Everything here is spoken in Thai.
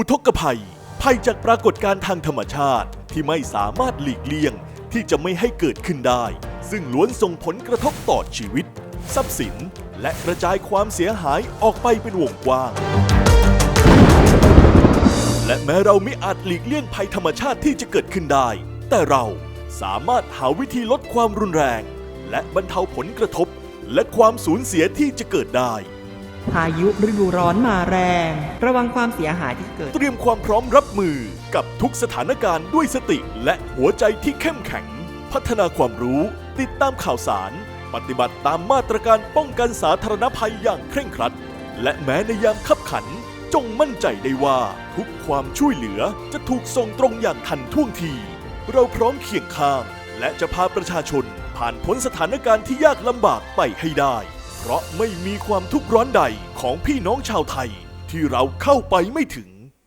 อุทกภัย ภัยจากปรากฏการณ์ทางธรรมชาติที่ไม่สามารถหลีกเลี่ยงที่จะไม่ให้เกิดขึ้นได้ ซึ่งล้วนส่งผลกระทบต่อชีวิต ทรัพย์สิน และกระจายความเสียหายออกไปเป็นวงกว้าง และแม้เราไม่อาจหลีกเลี่ยงภัยธรรมชาติที่จะเกิดขึ้นได้ แต่เราสามารถหาวิธีลดความรุนแรง และบรรเทาผลกระทบ และความสูญเสียที่จะเกิดได้ พายุฤดูร้อนมาแรง ระวังความเสียหายที่เกิด เตรียมความพร้อมรับมือกับทุกสถานการณ์ด้วยสติ และหัวใจที่เข้มแข็ง พัฒนาความรู้ติดตามข่าวสาร ปฏิบัติตามมาตรการป้องกันสาธารณภัยอย่างเคร่งครัด และแม้ในยามขับขัน จงมั่นใจได้ว่าทุกความช่วยเหลือจะถูกส่งตรงอย่างทันท่วงที เราพร้อมเคียงข้าง และจะพาประชาชนผ่านพ้นสถานการณ์ที่ยากลำบากไปให้ได้ เพราะไม่มีความทุกข์ร้อนใดของพี่น้องชาวไทยที่เราเข้าไปไม่ถึง